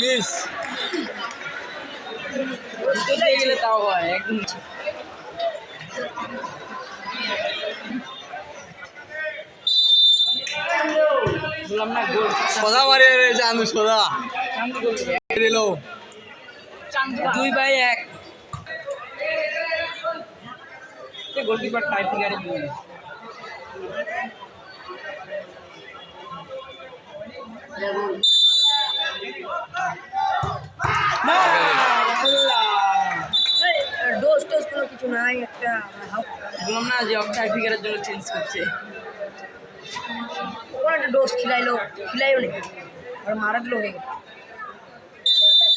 Miss গেলে তাও হয় একদম সোজা মারি চান্দু সোজা। দিল। দুই বাই এক। গোলকিপার টাই ফিগারে দুই কিছু নাই একটা বললাম না যে ফিগারের জন্য চেঞ্জ করছে। কোনো একটা ডোজ খিলাইলো খিলাইও নেই। আর মারা দিল হয়ে গেল।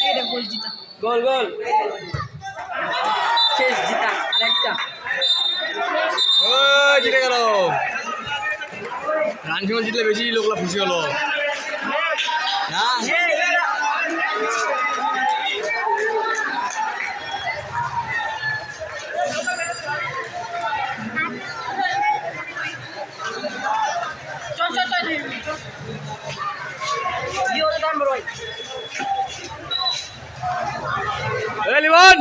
এটা গোল জিতা। গোল গোল শেষ জিতা আরেকটা। ও জিতে গেল। রান জিতলে বেশি লোকলা খুশি হলো। Doon!